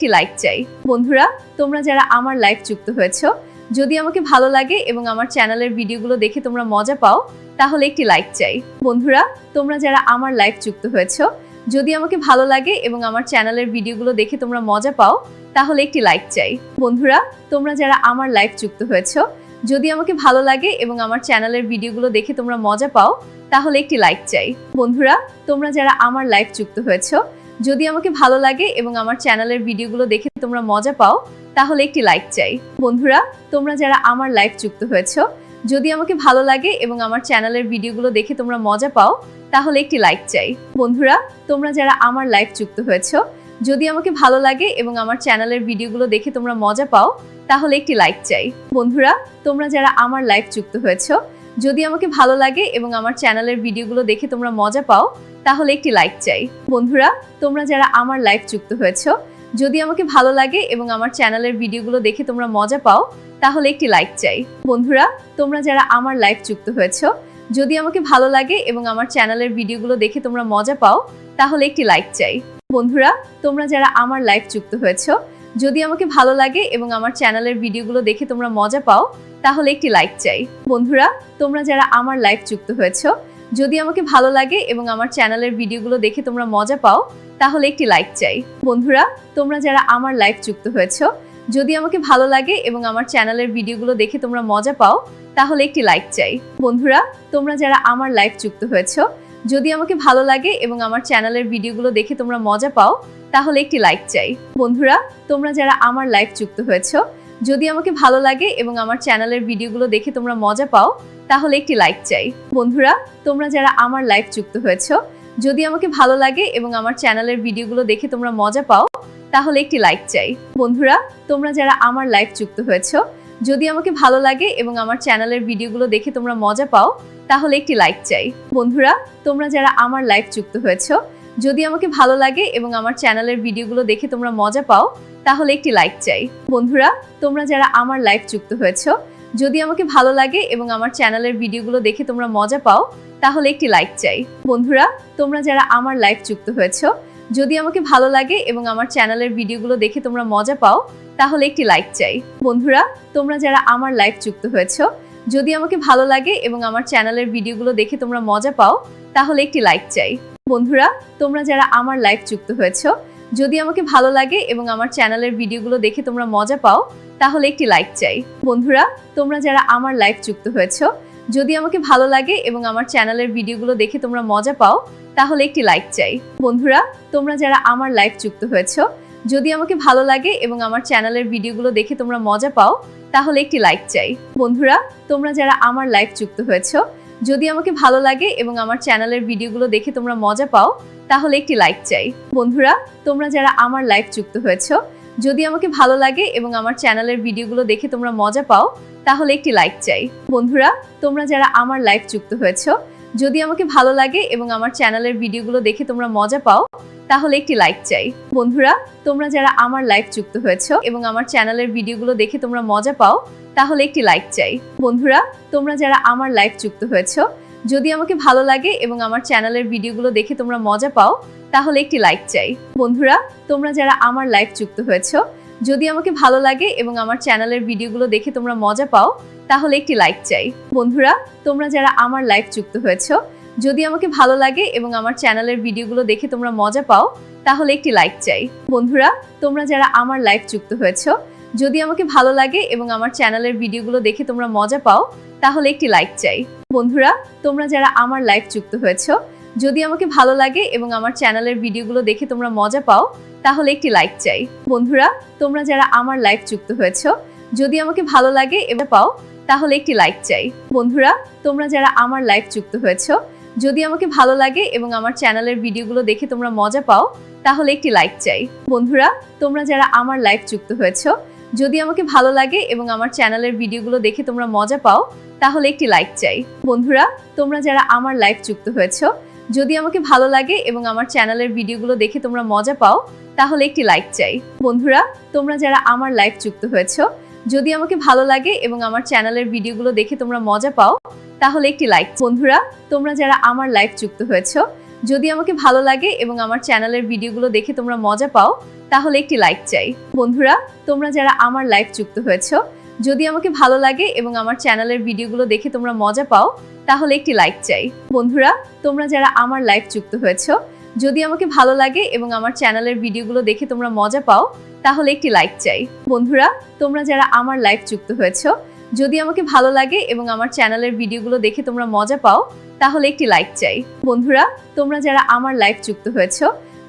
একটি লাইক চাই। বন্ধুরা, তোমরা যারা আমার লাইভ যুক্ত হয়েছো, যদি আমাকে ভালো লাগে এবং আমার চ্যানেলের ভিডিওগুলো দেখে তোমরা মজা পাও, তাহলে একটি লাইক চাই। বন্ধুরা, তোমরা যারা আমার লাইভ যুক্ত হয়েছো, যদি আমাকে ভালো লাগে এবং আমার চ্যানেলের ভিডিওগুলো দেখে তোমরা মজা পাও, তাহলে একটি লাইক চাই। বন্ধুরা, তোমরা যারা আমার লাইভ যুক্ত হয়েছো, যদি আমাকে ভালো লাগে এবং আমার চ্যানেলের ভিডিওগুলো দেখে তোমরা মজা পাও, তাহলে একটি লাইক চাই। বন্ধুরা, তোমরা যারা আমার লাইভ যুক্ত হয়েছো যদি আমাকে ভালো লাগে এবং আমার চ্যানেলের ভিডিওগুলো দেখে তোমরা মজা পাও, তাহলে একটি লাইক চাই। বন্ধুরা, তোমরা যারা আমার লাইভ যুক্ত হয়েছো, যদি আমাকে ভালো লাগে এবং আমার চ্যানেলের ভিডিওগুলো দেখে তোমরা মজা পাও, তাহলে একটি লাইক চাই। বন্ধুরা, তোমরা যারা আমার লাইভ যুক্ত হয়েছো, যদি আমাকে ভালো লাগে এবং আমার চ্যানেলের ভিডিওগুলো দেখে তোমরা মজা পাও, তাহলে একটি লাইক চাই। বন্ধুরা, তোমরা যারা আমার লাইভ যুক্ত হয়েছো, যদি আমাকে ভালো লাগে এবং আমার চ্যানেলের ভিডিওগুলো দেখে তোমরা মজা পাও তাহলে একটি লাইক চাই। বন্ধুরা, তোমরা যারা আমার লাইভ যুক্ত হয়েছো, যদি আমাকে ভালো লাগে এবং আমার চ্যানেলের ভিডিওগুলো দেখে তোমরা মজা পাও, তাহলে একটি লাইক চাই। বন্ধুরা, তোমরা যারা আমার লাইভ যুক্ত হয়েছো, যদি আমাকে ভালো লাগে এবং আমার চ্যানেলের ভিডিওগুলো দেখে তোমরা মজা পাও, তাহলে একটি লাইক চাই। বন্ধুরা, তোমরা যারা আমার লাইভ যুক্ত হয়েছো, যদি আমাকে ভালো লাগে এবং আমার চ্যানেলের ভিডিওগুলো দেখে তোমরা মজা পাও, তাহলে একটি লাইক চাই। বন্ধুরা, তোমরা যারা আমার লাইভ যুক্ত হয়েছো যদি আমাকে ভালো লাগে এবং আমার চ্যানেলের ভিডিওগুলো দেখে তোমরা মজা পাও, তাহলে একটি লাইক চাই। বন্ধুরা, তোমরা যারা আমার লাইভ যুক্ত হয়েছো, যদি আমাকে ভালো লাগে এবং আমার চ্যানেলের ভিডিওগুলো দেখে তোমরা মজা পাও, তাহলে একটি লাইক চাই। বন্ধুরা, তোমরা যারা আমার লাইভ যুক্ত হয়েছো, যদি আমাকে ভালো লাগে এবং আমার চ্যানেলের ভিডিওগুলো দেখে তোমরা মজা পাও, তাহলে একটি লাইক চাই। বন্ধুরা, তোমরা যারা আমার লাইভ যুক্ত হয়েছো যদি আমাকে ভালো লাগে এবং আমার চ্যানেলের ভিডিওগুলো দেখে তোমরা মজা পাও, তাহলে একটি লাইক চাই। বন্ধুরা, তোমরা যারা আমার লাইভ যুক্ত হয়েছো, যদি আমাকে ভালো লাগে এবং আমার চ্যানেলের ভিডিওগুলো দেখে তোমরা মজা পাও, তাহলে একটি লাইক চাই। বন্ধুরা, তোমরা যারা আমার লাইভ যুক্ত হয়েছো, যদি আমাকে ভালো লাগে এবং আমার চ্যানেলের ভিডিওগুলো দেখে তোমরা মজা পাও, তাহলে একটি লাইক চাই। বন্ধুরা, তোমরা যারা আমার লাইভ যুক্ত হয়েছো যদি আমাকে ভালো লাগে এবং আমার চ্যানেলের ভিডিওগুলো দেখে তোমরা মজা পাও, তাহলে একটি লাইক চাই। বন্ধুরা, তোমরা যারা আমার লাইভ যুক্ত হয়েছো, যদি আমাকে ভালো লাগে এবং আমার চ্যানেলের ভিডিওগুলো দেখে তোমরা মজা পাও, তাহলে একটি লাইক চাই। বন্ধুরা, তোমরা যারা আমার লাইভ যুক্ত হয়েছো, যদি আমাকে ভালো লাগে এবং আমার চ্যানেলের ভিডিওগুলো দেখে তোমরা মজা পাও, তাহলে একটি লাইক চাই। বন্ধুরা, তোমরা যারা আমার লাইভ যুক্ত হয়েছো, যদি আমাকে ভালো লাগে এবং আমার চ্যানেলের ভিডিওগুলো দেখে তোমরা মজা পাও, তাহলে একটি লাইক চাই। বন্ধুরা, তোমরা যারা আমার লাইভ যুক্ত হয়েছ, যদি আমাকে ভালো লাগে এবং আমার চ্যানেলের ভিডিওগুলো দেখে তোমরা মজা পাও, তাহলে একটি লাইক চাই। বন্ধুরা, তোমরা যারা আমার লাইভ যুক্ত হয়েছো, যদি আমাকে ভালো লাগে এবং আমার চ্যানেলের ভিডিওগুলো দেখে তোমরা মজা পাও, তাহলে একটি লাইক চাই। বন্ধুরা, তোমরা যারা আমার লাইভ যুক্ত হয়েছো, যদি আমাকে ভালো লাগে এবং আমার চ্যানেলের ভিডিওগুলো দেখে তোমরা মজা পাও, তাহলে একটি লাইক চাই। বন্ধুরা, তোমরা যারা আমার লাইভ যুক্ত হয়েছো যদি আমাকে ভালো লাগে এবং আমার চ্যানেলের ভিডিওগুলো দেখে তোমরা মজা পাও, তাহলে একটি লাইক চাই। বন্ধুরা, তোমরা যারা আমার লাইফ যুক্ত হয়েছো, যদি আমাকে ভালো লাগে এবং আমার চ্যানেলের ভিডিওগুলো দেখে তোমরা মজা পাও, তাহলে একটি লাইক চাই। বন্ধুরা, তোমরা যারা আমার লাইফ যুক্ত হয়েছো যদি আমাকে ভালো লাগে এবং আমার চ্যানেলের ভিডিওগুলো দেখে তোমরা মজা পাও, তাহলে একটি লাইক চাই। বন্ধুরা, তোমরা যারা আমার লাইভ যুক্ত হয়েছো এবং আমার চ্যানেলের ভিডিওগুলো দেখে তোমরা মজা পাও, তাহলে একটি লাইক চাই। বন্ধুরা, তোমরা যারা আমার লাইভ যুক্ত হয়েছো, যদি আমাকে ভালো লাগে এবং আমার চ্যানেলের ভিডিওগুলো দেখে তোমরা মজা পাও, তাহলে একটি লাইক চাই। বন্ধুরা, তোমরা যারা আমার লাইভ যুক্ত হয়েছো, যদি আমাকে ভালো লাগে এবং আমার চ্যানেলের ভিডিওগুলো দেখে তোমরা মজা পাও তাহলে একটি লাইক চাই। বন্ধুরা, তোমরা যারা আমার লাইভ যুক্ত হয়েছো, যদি আমাকে ভালো লাগে এবং আমার চ্যানেলের ভিডিওগুলো দেখে তোমরা মজা পাও, তাহলে একটি লাইক চাই। বন্ধুরা, তোমরা যারা আমার লাইভ যুক্ত হয়েছো, যদি আমাকে ভালো লাগে এবং আমার চ্যানেলের ভিডিওগুলো দেখে তোমরা মজা পাও, তাহলে একটি লাইক চাই। বন্ধুরা, তোমরা যারা আমার লাইভ যুক্ত হয়েছো, যদি আমাকে ভালো লাগে এবং আমার চ্যানেলের ভিডিওগুলো দেখে তোমরা মজা পাও, তাহলে একটি লাইক চাই। বন্ধুরা, তোমরা যারা আমার লাইভ যুক্ত হয়েছো, যদি আমাকে ভালো লাগে এবং পাও তাহলে একটি লাইক চাই। বন্ধুরা, তোমরা যারা আমার লাইভ যুক্ত হয়েছো, যদি আমাকে ভালো লাগে এবং আমার চ্যানেলের ভিডিওগুলো দেখে তোমরা মজা পাও, তাহলে একটি লাইক চাই। বন্ধুরা, তোমরা যারা আমার লাইভ যুক্ত হয়েছো, যদি আমাকে ভালো লাগে এবং আমার চ্যানেলের ভিডিওগুলো দেখে তোমরা মজা পাও, তাহলে একটি লাইক চাই। বন্ধুরা, তোমরা যারা আমার লাইভ যুক্ত হয়েছো, যদি আমাকে ভালো লাগে এবং আমার চ্যানেলের ভিডিওগুলো দেখে তোমরা মজা পাও, তাহলে একটি লাইক চাই। বন্ধুরা, তোমরা যারা আমার লাইভ যুক্ত হয়েছো যদি আমাকে ভালো লাগে এবং আমার চ্যানেলের ভিডিওগুলো দেখে তোমরা মজা পাও, তাহলে একটি লাইক বন্ধুরা, তোমরা যারা আমার লাইভ যুক্ত হয়েছো, যদি আমাকে ভালো লাগে এবং আমার চ্যানেলের ভিডিওগুলো দেখে তোমরা মজা পাও, তাহলে একটি লাইক চাই। বন্ধুরা, তোমরা যারা আমার লাইভ যুক্ত হয়েছো, যদি আমাকে ভালো লাগে এবং আমার চ্যানেলের ভিডিওগুলো দেখে তোমরা মজা পাও, তাহলে একটি লাইক চাই। বন্ধুরা, তোমরা যারা আমার লাইভ যুক্ত হয়েছো যদি আমাকে ভালো লাগে এবং আমার চ্যানেলের ভিডিওগুলো দেখে তোমরা মজা পাও, তাহলে একটি লাইক চাই। বন্ধুরা, তোমরা যারা আমার লাইভ যুক্ত হয়েছো, যদি আমাকে ভালো লাগে এবং আমার চ্যানেলের ভিডিওগুলো দেখে তোমরা মজা পাও, তাহলে একটি লাইক চাই। বন্ধুরা, তোমরা যারা আমার লাইভ যুক্ত হয়েছো,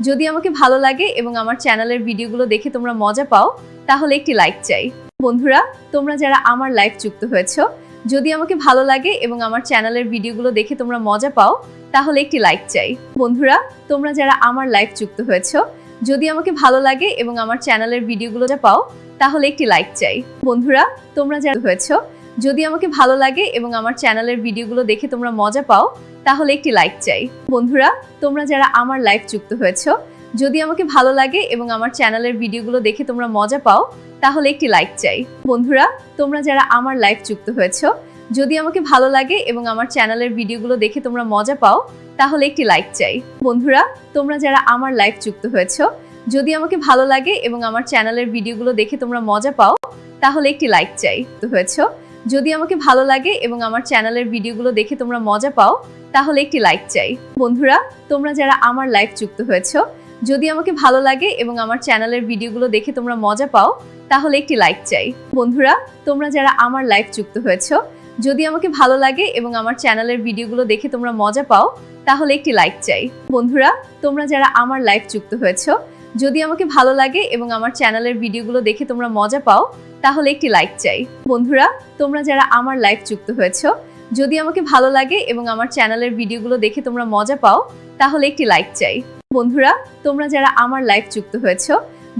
যদি আমাকে ভালো লাগে এবং আমার চ্যানেলের ভিডিওগুলো দেখে তোমরা মজা পাও, তাহলে একটি লাইক চাই। বন্ধুরা, তোমরা যারা আমার লাইভ যুক্ত হয়েছো যদি আমাকে ভালো লাগে এবং আমার চ্যানেলের ভিডিওগুলো দেখে তোমরা মজা পাও, তাহলে একটি লাইক চাই। বন্ধুরা, তোমরা যারা আমার লাইভ যুক্ত হয়েছো, যদি আমাকে ভালো লাগে এবং আমার চ্যানেলের ভিডিওগুলো যা পাও, তাহলে একটি লাইক চাই। বন্ধুরা, তোমরা যারা হয়েছো, যদি আমাকে ভালো লাগে এবং আমার চ্যানেলের ভিডিওগুলো দেখে তোমরা মজা পাও, তাহলে একটি লাইক চাই। বন্ধুরা, তোমরা যারা আমার লাইভ যুক্ত হয়েছো যদি আমাকে ভালো লাগে এবং আমার চ্যানেলের ভিডিওগুলো দেখে তোমরা মজা পাও, তাহলে একটি লাইক চাই। বন্ধুরা, তোমরা যারা আমার লাইভ যুক্ত হয়েছো, যদি আমাকে ভালো লাগে এবং আমার চ্যানেলের ভিডিওগুলো দেখে তোমরা মজা পাও, তাহলে একটি লাইক চাই। বন্ধুরা, তোমরা যারা আমার লাইভ যুক্ত হয়েছো, যদি আমাকে ভালো লাগে এবং আমার চ্যানেলের ভিডিওগুলো দেখে তোমরা মজা পাও, তাহলে একটি লাইক চাই। হয়েছো, যদি আমাকে ভালো লাগে এবং আমার চ্যানেলের ভিডিওগুলো দেখে তোমরা মজা পাও, তাহলে একটি লাইক চাই। বন্ধুরা, তোমরা যারা আমার লাইভ যুক্ত হয়েছো যদি আমাকে ভালো লাগে এবং আমার চ্যানেলের ভিডিওগুলো দেখে তোমরা মজা পাও, তাহলে একটি লাইক চাই। বন্ধুরা, তোমরা যারা আমার লাইভ যুক্ত হয়েছো, যদি আমাকে ভালো লাগে এবং আমার চ্যানেলের ভিডিওগুলো দেখে তোমরা মজা পাও, তাহলে একটি লাইক চাই। বন্ধুরা, তোমরা যারা আমার লাইভ যুক্ত হয়েছো, যদি আমাকে ভালো লাগে এবং আমার চ্যানেলের ভিডিওগুলো দেখে তোমরা মজা পাও, তাহলে একটি লাইক চাই। বন্ধুরা, তোমরা যারা আমার লাইভ যুক্ত হয়েছো, যদি আমাকে ভালো লাগে এবং আমার চ্যানেলের ভিডিওগুলো দেখে তোমরা মজা পাও, তাহলে একটি লাইক চাই। বন্ধুরা, তোমরা যারা আমার লাইভ যুক্ত হয়েছো,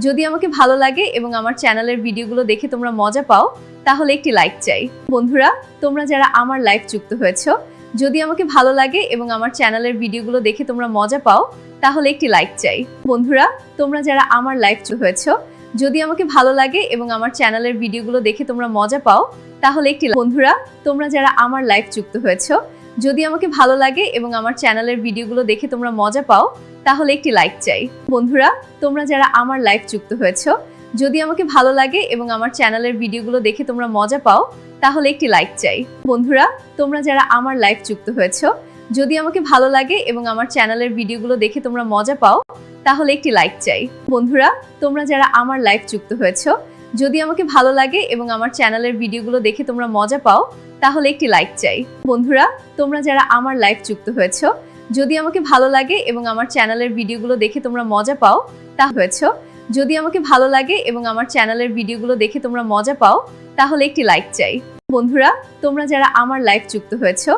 যদি আমাকে ভালো লাগে এবং আমার চ্যানেলের ভিডিওগুলো দেখে তোমরা মজা পাও, তাহলে একটি লাইক চাই। বন্ধুরা, তোমরা যারা আমার লাইভ যুক্ত হয়েছো, যদি আমাকে ভালো লাগে এবং আমার চ্যানেলের ভিডিওগুলো দেখে তোমরা মজা পাও, তাহলে একটি লাইক চাই। বন্ধুরা, তোমরা যারা আমার যুক্ত হয়েছো, যদি আমাকে ভালো লাগে এবং আমার চ্যানেলের ভিডিওগুলো দেখে তোমরা মজা পাও, তাহলে একটি বন্ধুরা, তোমরা যারা আমার লাইভ যুক্ত হয়েছো যদি আমাকে ভালো লাগে এবং আমার চ্যানেলের ভিডিওগুলো দেখে তোমরা মজা পাও, তাহলে একটি লাইক চাই। বন্ধুরা, তোমরা যারা আমার লাইভ যুক্ত হয়েছো, যদি আমাকে ভালো লাগে এবং আমার চ্যানেলের ভিডিওগুলো দেখে তোমরা মজা পাও, তাহলে একটি লাইক চাই। বন্ধুরা, তোমরা যারা আমার লাইভ যুক্ত হয়েছো, যদি আমাকে ভালো লাগে এবং আমার চ্যানেলের ভিডিওগুলো দেখে তোমরা মজা পাও, তাহলে একটি লাইক চাই। বন্ধুরা, তোমরা যারা আমার লাইভ যুক্ত হয়েছো, যদি আমাকে ভালো লাগে এবং আমার চ্যানেলের ভিডিওগুলো দেখে তোমরা মজা পাও তাহলে একটি লাইক চাই। বন্ধুরা, তোমরা যারা আমার লাইভ যুক্ত হয়েছো, যদি আমাকে ভালো লাগে এবং আমার চ্যানেলের ভিডিওগুলো দেখে তোমরা মজা পাও, তা হয়েছো। যদি আমাকে ভালো লাগে এবং আমার চ্যানেলের ভিডিওগুলো দেখে তোমরা মজা পাও, তাহলে একটি লাইক চাই। বন্ধুরা, তোমরা যারা আমার লাইভ যুক্ত হয়েছো,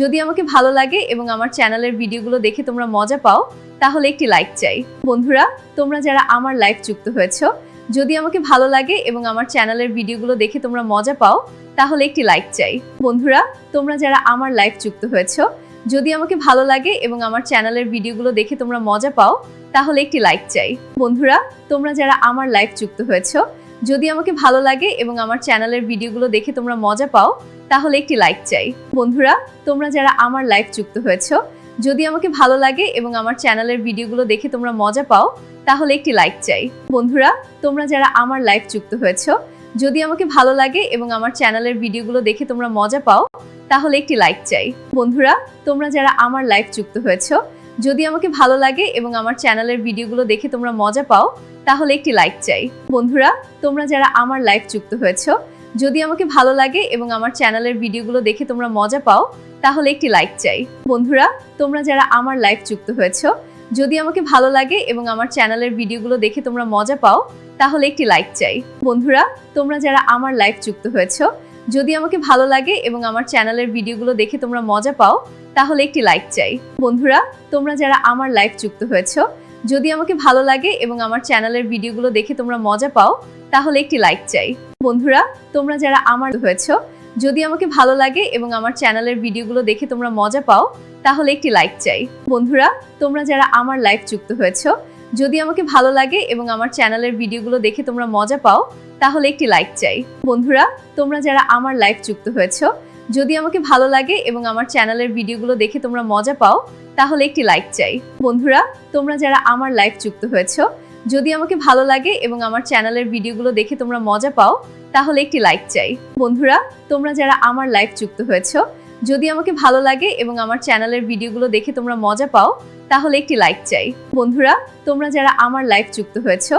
যদি আমাকে ভালো লাগে এবং আমার চ্যানেলের ভিডিওগুলো দেখে তোমরা মজা পাও, তাহলে একটি লাইক চাই। বন্ধুরা, তোমরা যারা আমার লাইভ যুক্ত হয়েছো, যদি আমাকে ভালো লাগে এবং আমার চ্যানেলের ভিডিওগুলো দেখে তোমরা মজা পাও তাহলে একটি লাইক চাই। বন্ধুরা, তোমরা যারা আমার লাইভ যুক্ত হয়েছো, যদি আমাকে ভালো লাগে এবং আমার চ্যানেলের ভিডিওগুলো দেখে তোমরা মজা পাও, তাহলে একটি লাইক চাই। বন্ধুরা, তোমরা যারা আমার লাইভ যুক্ত হয়েছো, যদি আমাকে ভালো লাগে এবং আমার চ্যানেলের ভিডিওগুলো দেখে তোমরা মজা পাও, তাহলে একটি লাইক চাই। বন্ধুরা, তোমরা যারা আমার লাইভ যুক্ত হয়েছো, যদি আমাকে ভালো লাগে এবং আমার চ্যানেলের ভিডিওগুলো দেখে তোমরা মজা পাও, তাহলে একটি লাইক চাই। বন্ধুরা, তোমরা যারা আমার লাইভ যুক্ত হয়েছো যদি আমাকে ভালো লাগে এবং আমার চ্যানেলের ভিডিওগুলো দেখে তোমরা মজা পাও, তাহলে একটি লাইক চাই। বন্ধুরা, তোমরা যারা আমার লাইভ যুক্ত হয়েছো, যদি আমাকে ভালো লাগে এবং আমার চ্যানেলের ভিডিওগুলো দেখে তোমরা মজা পাও, তাহলে একটি লাইক চাই। বন্ধুরা, তোমরা যারা আমার লাইভ যুক্ত হয়েছো, যদি আমাকে ভালো লাগে এবং আমার চ্যানেলের ভিডিওগুলো দেখে তোমরা মজা পাও, তাহলে একটি লাইক চাই। বন্ধুরা, তোমরা যারা আমার লাইভ যুক্ত হয়েছো, যদি আমাকে ভালো লাগে এবং আমার চ্যানেলের ভিডিওগুলো দেখে তোমরা মজা পাও তাহলে একটি লাইক চাই। বন্ধুরা, তোমরা যারা আমার লাইভ যুক্ত হয়েছো, যদি আমাকে ভালো লাগে এবং আমার চ্যানেলের ভিডিওগুলো দেখে তোমরা মজা পাও, তাহলে একটি লাইক চাই। বন্ধুরা, তোমরা যারা আমার লাইভ যুক্ত হয়েছো, যদি আমাকে ভালো লাগে এবং আমার চ্যানেলের ভিডিওগুলো দেখে তোমরা মজা পাও, তাহলে একটি লাইক চাই। বন্ধুরা, তোমরা যারা আমার হয়েছো, যদি আমাকে ভালো লাগে এবং আমার চ্যানেলের ভিডিওগুলো দেখে তোমরা মজা পাও, তাহলে একটি লাইক চাই। বন্ধুরা, তোমরা যারা আমার লাইফ যুক্ত হয়েছো যদি আমাকে ভালো লাগে এবং আমার চ্যানেলের ভিডিওগুলো দেখে তোমরা মজা পাও, তাহলে একটি লাইক চাই। বন্ধুরা, তোমরা যারা আমার লাইভ যুক্ত হয়েছো, যদি আমাকে ভালো লাগে এবং আমার চ্যানেলের ভিডিওগুলো দেখে তোমরা মজা পাও, তাহলে একটি লাইক চাই। বন্ধুরা, তোমরা যারা আমার লাইভ যুক্ত হয়েছো, যদি আমাকে ভালো লাগে এবং আমার চ্যানেলের ভিডিওগুলো দেখে তোমরা মজা পাও, তাহলে একটি লাইক চাই। বন্ধুরা, তোমরা যারা আমার লাইভ যুক্ত হয়েছো, যদি আমাকে ভালো লাগে এবং আমার চ্যানেলের ভিডিওগুলো দেখে তোমরা মজা পাও তাহলে একটি লাইক চাই। বন্ধুরা, তোমরা যারা আমার লাইভ যুক্ত হয়েছো,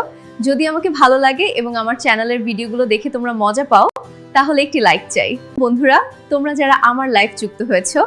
যদি আমাকে ভালো লাগে এবং আমার চ্যানেলের ভিডিওগুলো দেখে তোমরা মজা পাও, তাহলে একটি লাইক চাই। বন্ধুরা, তোমরা যারা আমার লাইভ যুক্ত হয়েছো,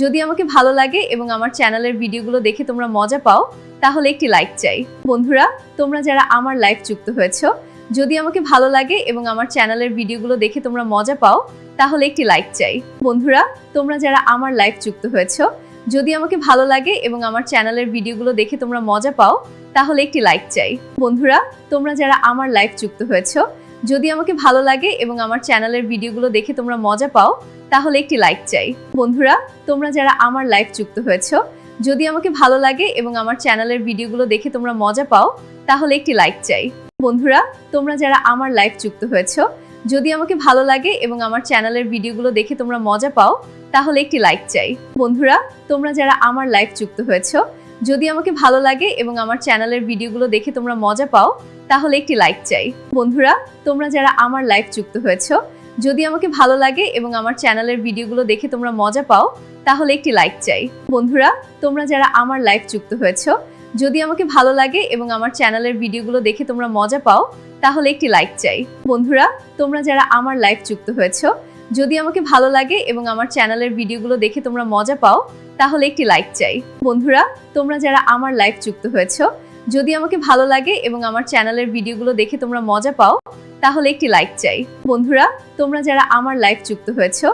যদি আমাকে ভালো লাগে এবং আমার চ্যানেলের ভিডিওগুলো দেখে তোমরা মজা পাও, তাহলে একটি লাইক চাই। বন্ধুরা, তোমরা যারা আমার লাইভ যুক্ত হয়েছো, যদি আমাকে ভালো লাগে এবং আমার চ্যানেলের ভিডিওগুলো দেখে তোমরা মজা পাও, তাহলে একটি লাইক চাই। বন্ধুরা, তোমরা যারা আমার লাইভ যুক্ত হয়েছো যদি আমাকে ভালো লাগে এবং আমার চ্যানেলের ভিডিওগুলো দেখে তোমরা মজা পাও, তাহলে একটি লাইক চাই। বন্ধুরা, তোমরা যারা আমার লাইভ যুক্ত হয়েছো, যদি আমাকে ভালো লাগে এবং আমার চ্যানেলের ভিডিওগুলো দেখে তোমরা মজা পাও, তাহলে একটি লাইক চাই। বন্ধুরা, তোমরা যারা আমার লাইভ যুক্ত হয়েছো, যদি আমাকে ভালো লাগে এবং আমার চ্যানেলের ভিডিওগুলো দেখে তোমরা মজা পাও, তাহলে একটি লাইক চাই। বন্ধুরা, তোমরা যারা আমার লাইভ যুক্ত হয়েছো যদি আমাকে ভালো লাগে এবং আমার চ্যানেলের ভিডিওগুলো দেখে তোমরা মজা পাও, তাহলে একটি লাইক চাই। বন্ধুরা, তোমরা যারা আমার লাইভ যুক্ত হয়েছো, যদি আমাকে ভালো লাগে এবং আমার চ্যানেলের ভিডিওগুলো দেখে তোমরা মজা পাও, তাহলে একটি লাইক চাই। বন্ধুরা, তোমরা যারা আমার লাইভ যুক্ত হয়েছো, যদি আমাকে ভালো লাগে এবং আমার চ্যানেলের ভিডিওগুলো দেখে তোমরা মজা পাও, তাহলে একটি লাইক চাই। বন্ধুরা, তোমরা যারা আমার লাইভ যুক্ত হয়েছো, যদি আমাকে ভালো লাগে এবং আমার চ্যানেলের ভিডিওগুলো দেখে তোমরা মজা পাও তাহলে একটি লাইক চাই। বন্ধুরা, তোমরা যারা আমার লাইভ যুক্ত হয়েছো, যদি আমাকে ভালো লাগে এবং আমার চ্যানেলের ভিডিওগুলো দেখে তোমরা মজা পাও, তাহলে একটি লাইক চাই। বন্ধুরা, তোমরা যারা আমার লাইভ যুক্ত হয়েছো, যদি আমাকে ভালো লাগে এবং আমার চ্যানেলের ভিডিওগুলো দেখে তোমরা মজা পাও, তাহলে একটি লাইক চাই। বন্ধুরা, তোমরা যারা আমার লাইভ যুক্ত হয়েছো,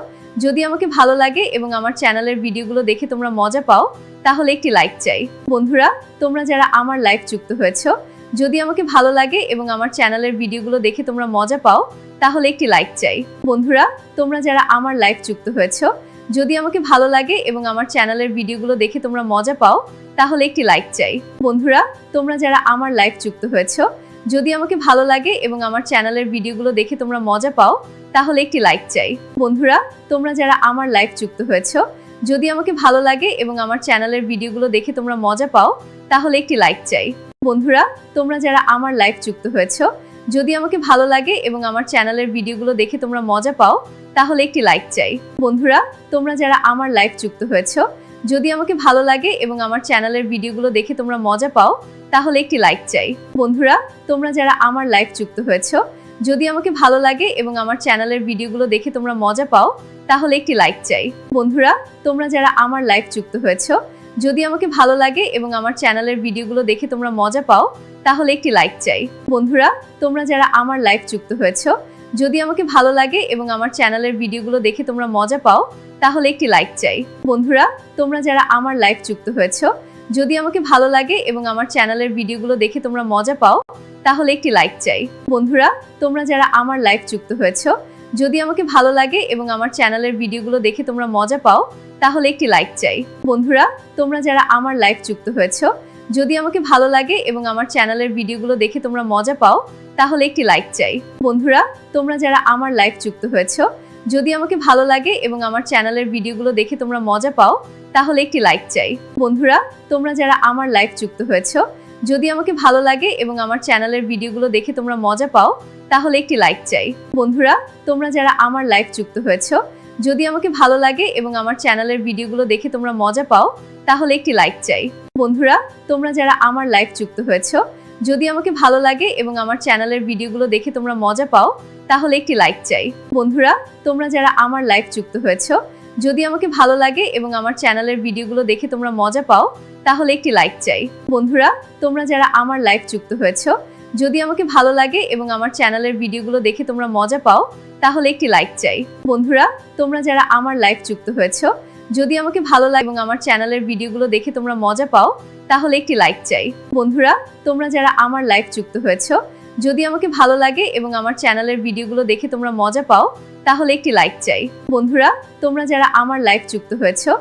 যদি আমাকে ভালো লাগে এবং আমার চ্যানেলের ভিডিওগুলো দেখে তোমরা মজা পাও, তাহলে একটি লাইক চাই। বন্ধুরা, তোমরা যারা আমার লাইভ যুক্ত হয়েছো যদি আমাকে ভালো লাগে এবং আমার চ্যানেলের ভিডিওগুলো দেখে তোমরা মজা পাও, তাহলে একটি লাইক চাই। বন্ধুরা, তোমরা যারা আমার লাইভ যুক্ত হয়েছো, যদি আমাকে ভালো লাগে এবং আমার চ্যানেলের ভিডিওগুলো দেখে তোমরা মজা পাও, তাহলে একটি লাইক চাই। বন্ধুরা, তোমরা যারা আমার লাইভ যুক্ত হয়েছো, যদি আমাকে ভালো লাগে এবং আমার চ্যানেলের ভিডিওগুলো দেখে তোমরা মজা পাও, তাহলে একটি লাইক চাই। বন্ধুরা, তোমরা যারা আমার লাইভ যুক্ত হয়েছো, যদি আমাকে ভালো লাগে এবং আমার চ্যানেলের ভিডিওগুলো দেখে তোমরা মজা পাও, তাহলে একটি লাইক চাই। বন্ধুরা, তোমরা যারা আমার লাইভ যুক্ত হয়েছো, যদি আমাকে ভালো লাগে এবং আমার চ্যানেলের ভিডিওগুলো দেখে তোমরা মজা পাও, তাহলে একটি লাইক চাই। বন্ধুরা, তোমরা যারা আমার লাইভ যুক্ত হয়েছো, যদি আমাকে ভালো লাগে এবং আমার চ্যানেলের ভিডিওগুলো দেখে তোমরা মজা পাও, তাহলে একটি লাইক চাই। বন্ধুরা, তোমরা যারা আমার লাইভ যুক্ত হয়েছো, যদি আমাকে ভালো লাগে এবং আমার চ্যানেলের ভিডিওগুলো দেখে তোমরা মজা পাও, তাহলে একটি লাইক চাই। বন্ধুরা, তোমরা যারা আমার লাইভ যুক্ত হয়েছো যদি আমাকে ভালো লাগে এবং আমার চ্যানেলের ভিডিওগুলো দেখে তোমরা মজা পাও, তাহলে একটি লাইক চাই। বন্ধুরা, তোমরা যারা আমার লাইভ যুক্ত হয়েছো, যদি আমাকে ভালো লাগে এবং আমার চ্যানেলের ভিডিওগুলো দেখে তোমরা মজা পাও, তাহলে একটি লাইক চাই। বন্ধুরা, তোমরা যারা আমার লাইভ যুক্ত হয়েছো, যদি আমাকে ভালো লাগে এবং আমার চ্যানেলের ভিডিওগুলো দেখে তোমরা মজা পাও, তাহলে একটি লাইক চাই। বন্ধুরা, তোমরা যারা আমার লাইভ যুক্ত হয়েছো, যদি আমাকে ভালো লাগে এবং আমার চ্যানেলের ভিডিওগুলো দেখে তোমরা মজা পাও তাহলে একটি লাইক চাই। বন্ধুরা, তোমরা যারা আমার লাইভ যুক্ত হয়েছো, যদি আমাকে ভালো লাগে এবং আমার চ্যানেলের ভিডিওগুলো দেখে তোমরা মজা পাও, তাহলে একটি লাইক চাই। বন্ধুরা, তোমরা যারা আমার লাইভ যুক্ত হয়েছো, যদি আমাকে ভালো লাগে এবং আমার চ্যানেলের ভিডিওগুলো দেখে তোমরা মজা পাও, তাহলে একটি লাইক চাই। বন্ধুরা, তোমরা যারা আমার লাইভ যুক্ত হয়েছো, যদি আমাকে ভালো লাগে এবং আমার চ্যানেলের ভিডিওগুলো দেখে তোমরা মজা পাও, তাহলে একটি লাইক চাই। বন্ধুরা, তোমরা যারা আমার লাইভ যুক্ত হয়েছো যদি আমাকে ভালো লাগে এবং আমার চ্যানেলের ভিডিওগুলো দেখে তোমরা মজা পাও, তাহলে একটি লাইক চাই। বন্ধুরা, তোমরা যারা আমার লাইভ যুক্ত হয়েছো, যদি আমাকে ভালো লাগে এবং আমার চ্যানেলের ভিডিওগুলো দেখে তোমরা মজা পাও, তাহলে একটি লাইক চাই। বন্ধুরা, তোমরা যারা আমার লাইভ যুক্ত হয়েছো, যদি আমাকে ভালো লাগে এবং আমার চ্যানেলের ভিডিওগুলো দেখে তোমরা মজা পাও, তাহলে একটি লাইক চাই। বন্ধুরা, তোমরা যারা আমার লাইভ যুক্ত হয়েছো, যদি আমাকে ভালো লাগে এবং আমার চ্যানেলের ভিডিওগুলো দেখে তোমরা মজা পাও তাহলে একটি লাইক চাই। বন্ধুরা, তোমরা যারা আমার লাইফ যুক্ত হয়েছো, যদি আমাকে ভালো লাগে এবং আমার চ্যানেলের ভিডিওগুলো দেখে তোমরা মজা পাও, তাহলে একটি লাইক চাই। বন্ধুরা, তোমরা যারা আমার লাইফ যুক্ত হয়েছো, যদি আমাকে ভালো লাগে এবং আমার চ্যানেলের ভিডিওগুলো দেখে তোমরা মজা পাও, তাহলে একটি লাইক চাই। বন্ধুরা, তোমরা যারা আমার লাইভ যুক্ত হয়েছো,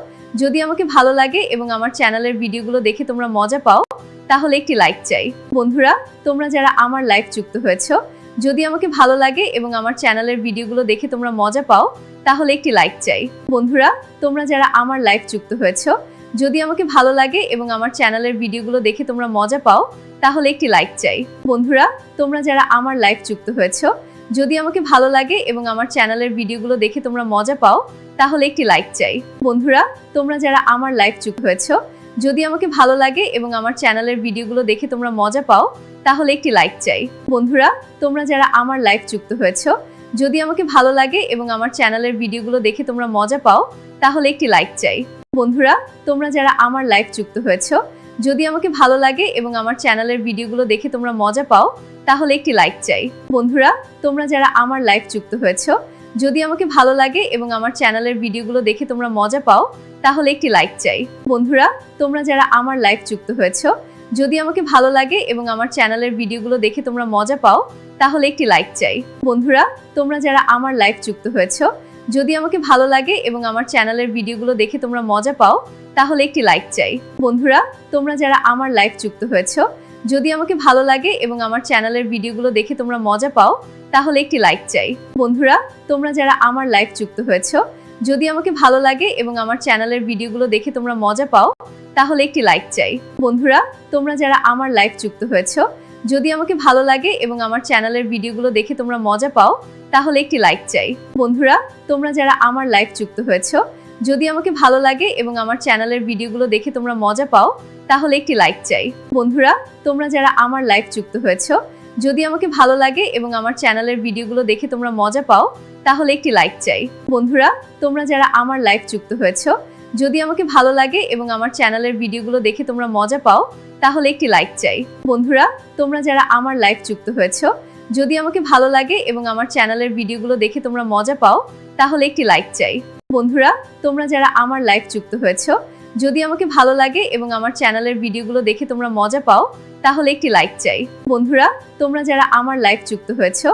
যদি আমাকে ভালো লাগে এবং আমার চ্যানেলের ভিডিওগুলো দেখে তোমরা মজা পাও, তাহলে একটি লাইক চাই। বন্ধুরা, তোমরা যারা আমার লাইভ যুক্ত হয়েছো যদি আমাকে ভালো লাগে এবং আমার চ্যানেলের ভিডিওগুলো দেখে তোমরা মজা পাও, তাহলে একটি লাইক চাই। বন্ধুরা, তোমরা যারা আমার লাইভ যুক্ত হয়েছো, যদি আমাকে ভালো লাগে এবং আমার চ্যানেলের ভিডিওগুলো দেখে তোমরা মজা পাও, তাহলে একটি লাইক চাই। বন্ধুরা, তোমরা যারা আমার লাইভ যুক্ত হয়েছো, যদি আমাকে ভালো লাগে এবং আমার চ্যানেলের ভিডিওগুলো দেখে তোমরা মজা পাও, তাহলে একটি লাইক চাই। বন্ধুরা, তোমরা যারা আমার লাইভ যুক্ত হয়েছো, যদি আমাকে ভালো লাগে এবং আমার চ্যানেলের ভিডিওগুলো দেখে তোমরা মজা পাও তাহলে একটি লাইক চাই। বন্ধুরা, তোমরা যারা আমার লাইভ যুক্ত হয়েছো, যদি আমাকে ভালো লাগে এবং আমার চ্যানেলের ভিডিওগুলো দেখে তোমরা মজা পাও, তাহলে একটি লাইক চাই। বন্ধুরা, তোমরা যারা আমার লাইভ যুক্ত হয়েছো, যদি আমাকে ভালো লাগে এবং আমার চ্যানেলের ভিডিওগুলো দেখে তোমরা মজা পাও, তাহলে একটি লাইক চাই। বন্ধুরা, তোমরা যারা আমার লাইভ যুক্ত হয়েছো, যদি আমাকে ভালো লাগে এবং আমার চ্যানেলের ভিডিওগুলো দেখে তোমরা মজা পাও, তাহলে একটি লাইক চাই। বন্ধুরা, তোমরা যারা আমার লাইভ যুক্ত হয়েছো যদি আমাকে ভালো লাগে এবং আমার চ্যানেলের ভিডিওগুলো দেখে তোমরা মজা পাও, তাহলে একটি লাইক চাই। বন্ধুরা, তোমরা যারা আমার লাইভ যুক্ত হয়েছো, যদি আমাকে ভালো লাগে এবং আমার চ্যানেলের ভিডিওগুলো দেখে তোমরা মজা পাও, তাহলে একটি লাইক চাই। বন্ধুরা, তোমরা যারা আমার লাইভ যুক্ত হয়েছো, যদি আমাকে ভালো লাগে এবং আমার চ্যানেলের ভিডিওগুলো দেখে তোমরা মজা পাও, তাহলে একটি লাইক চাই। বন্ধুরা, তোমরা যারা আমার লাইভ যুক্ত হয়েছো, যদি আমাকে ভালো লাগে এবং আমার চ্যানেলের ভিডিওগুলো দেখে তোমরা মজা পাও তাহলে একটি লাইক চাই। বন্ধুরা, তোমরা যারা আমার লাইভ যুক্ত হয়েছো, যদি আমাকে ভালো লাগে এবং আমার চ্যানেলের ভিডিওগুলো দেখে তোমরা মজা পাও, তাহলে একটি লাইক চাই। বন্ধুরা, তোমরা যারা আমার লাইভ যুক্ত হয়েছো, যদি আমাকে ভালো লাগে এবং আমার চ্যানেলের ভিডিওগুলো দেখে তোমরা মজা পাও, তাহলে একটি লাইক চাই। বন্ধুরা, তোমরা যারা আমার লাইভ যুক্ত হয়েছো, যদি আমাকে ভালো লাগে এবং আমার চ্যানেলের ভিডিওগুলো দেখে তোমরা মজা পাও, তাহলে একটি লাইক চাই। বন্ধুরা, তোমরা যারা আমার লাইভ যুক্ত হয়েছো যদি আমাকে ভালো লাগে এবং আমার চ্যানেলের ভিডিওগুলো দেখে তোমরা মজা পাও, তাহলে একটি লাইক চাই। বন্ধুরা, তোমরা যারা আমার লাইভ যুক্ত হয়েছো, যদি আমাকে ভালো লাগে এবং আমার চ্যানেলের ভিডিওগুলো দেখে তোমরা মজা পাও, তাহলে একটি লাইক চাই। বন্ধুরা, তোমরা যারা আমার লাইভ যুক্ত হয়েছো, যদি আমাকে ভালো লাগে এবং আমার চ্যানেলের ভিডিওগুলো দেখে তোমরা মজা পাও, তাহলে একটি লাইক চাই। বন্ধুরা, তোমরা যারা আমার লাইভ যুক্ত হয়েছো,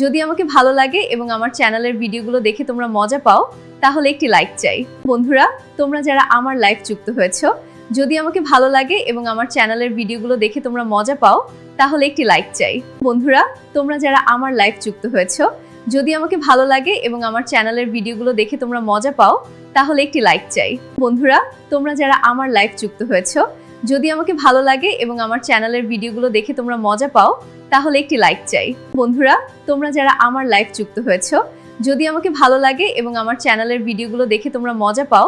যদি আমাকে ভালো লাগে এবং আমার চ্যানেলের ভিডিওগুলো দেখে তোমরা মজা পাও তাহলে একটি লাইক চাই। বন্ধুরা, তোমরা যারা আমার লাইভ যুক্ত হয়েছ, যদি আমাকে ভালো লাগে এবং আমার চ্যানেলের ভিডিওগুলো দেখে তোমরা মজা পাও, তাহলে একটি লাইক চাই। বন্ধুরা, তোমরা যারা আমার লাইভ যুক্ত হয়েছো, যদি আমাকে ভালো লাগে এবং আমার চ্যানেলের ভিডিওগুলো দেখে তোমরা মজা পাও, তাহলে একটি লাইক চাই। বন্ধুরা, তোমরা যারা আমার লাইভ যুক্ত হয়েছো, যদি আমাকে ভালো লাগে এবং আমার চ্যানেলের ভিডিওগুলো দেখে তোমরা মজা পাও, তাহলে একটি লাইক চাই। বন্ধুরা, তোমরা যারা আমার লাইভ যুক্ত হয়েছো যদি আমাকে ভালো লাগে এবং আমার চ্যানেলের ভিডিওগুলো দেখে তোমরা মজা পাও,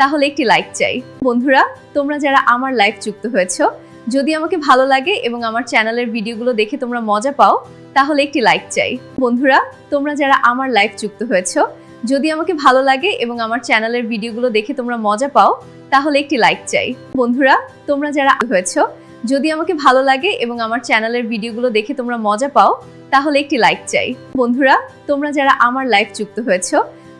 তাহলে একটি লাইক চাই। বন্ধুরা, তোমরা যারা আমার লাইভ যুক্ত হয়েছো, যদি আমাকে ভালো লাগে এবং আমার চ্যানেলের ভিডিওগুলো দেখে তোমরা মজা পাও, তাহলে একটি লাইক চাই। বন্ধুরা, তোমরা যারা আমার লাইভ যুক্ত হয়েছো, যদি আমাকে ভালো লাগে এবং আমার চ্যানেলের ভিডিওগুলো দেখে তোমরা মজা পাও, তাহলে একটি লাইক চাই। বন্ধুরা, তোমরা যারা হয়েছো, যদি আমাকে ভালো লাগে এবং আমার চ্যানেলের ভিডিওগুলো দেখে তোমরা মজা পাও তাহলে একটি লাইক চাই। বন্ধুরা, তোমরা যারা আমার লাইভ যুক্ত হয়েছো,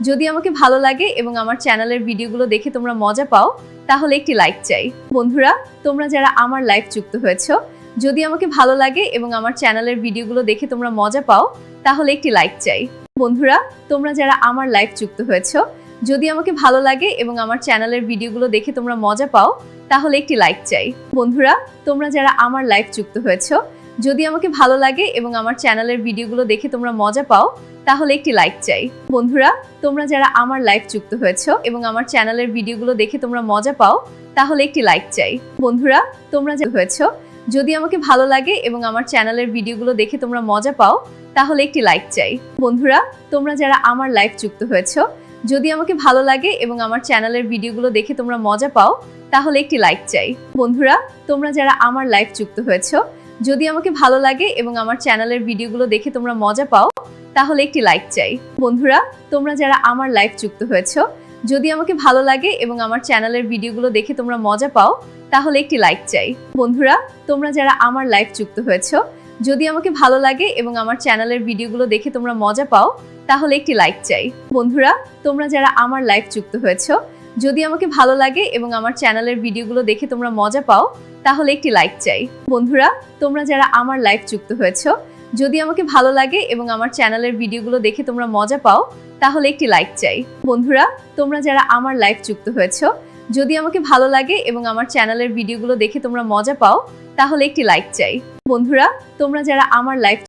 যদি আমাকে ভালো লাগে এবং আমার চ্যানেলের ভিডিওগুলো দেখে তোমরা মজা পাও, তাহলে একটি লাইক চাই। বন্ধুরা, তোমরা যারা আমার লাইভ যুক্ত হয়েছো, যদি আমাকে ভালো লাগে এবং আমার চ্যানেলের ভিডিওগুলো দেখে তোমরা মজা পাও, তাহলে একটি লাইক চাই। বন্ধুরা, তোমরা যারা আমার লাইভ যুক্ত হয়েছো, যদি আমাকে ভালো লাগে এবং আমার চ্যানেলের ভিডিওগুলো দেখে তোমরা মজা পাও, তাহলে একটি লাইক চাই। বন্ধুরা, তোমরা যারা আমার লাইভ যুক্ত হয়েছো যদি আমাকে ভালো লাগে এবং আমার চ্যানেলের ভিডিওগুলো দেখে তোমরা মজা পাও, তাহলে একটি লাইক চাই। বন্ধুরা, তোমরা যারা আমার লাইভ যুক্ত হয়েছো এবং আমার চ্যানেলের ভিডিওগুলো দেখে তোমরা মজা পাও, তাহলে একটি লাইক চাই। বন্ধুরা, তোমরা যে হয়েছো, যদি আমাকে ভালো লাগে এবং আমার চ্যানেলের ভিডিওগুলো দেখে তোমরা মজা পাও, তাহলে একটি লাইক চাই। বন্ধুরা, তোমরা যারা আমার লাইভ যুক্ত হয়েছো, যদি আমাকে ভালো লাগে এবং আমার চ্যানেলের ভিডিওগুলো দেখে তোমরা মজা পাও, তাহলে একটি লাইক চাই। বন্ধুরা, তোমরা যারা আমার লাইভ যুক্ত হয়েছো যদি আমাকে ভালো লাগে এবং আমার চ্যানেলের ভিডিওগুলো দেখে তোমরা মজা পাও, তাহলে একটি লাইক চাই। বন্ধুরা, তোমরা যারা আমার লাইভ যুক্ত হয়েছো, যদি আমাকে ভালো লাগে এবং আমার চ্যানেলের ভিডিওগুলো দেখে তোমরা মজা পাও, তাহলে একটি লাইক চাই। বন্ধুরা, তোমরা যারা আমার লাইভ যুক্ত হয়েছো, যদি আমাকে ভালো লাগে এবং আমার চ্যানেলের ভিডিওগুলো দেখে তোমরা মজা পাও, তাহলে একটি লাইক চাই। বন্ধুরা, তোমরা যারা আমার লাইভ যুক্ত হয়েছো যদি আমাকে ভালো লাগে এবং আমার চ্যানেলের ভিডিওগুলো দেখে তোমরা মজা পাও, তাহলে একটি লাইক চাই। বন্ধুরা, তোমরা যারা আমার লাইভ যুক্ত হয়েছো, যদি আমাকে ভালো লাগে এবং আমার চ্যানেলের ভিডিওগুলো দেখে তোমরা মজা পাও, তাহলে একটি লাইক চাই। বন্ধুরা, তোমরা যারা আমার লাইফ যুক্ত হয়েছো, যদি আমাকে ভালো লাগে এবং আমার চ্যানেলের ভিডিওগুলো দেখে তোমরা মজা পাও, তাহলে একটি লাইক চাই। বন্ধুরা, তোমরা যারা আমার লাইভ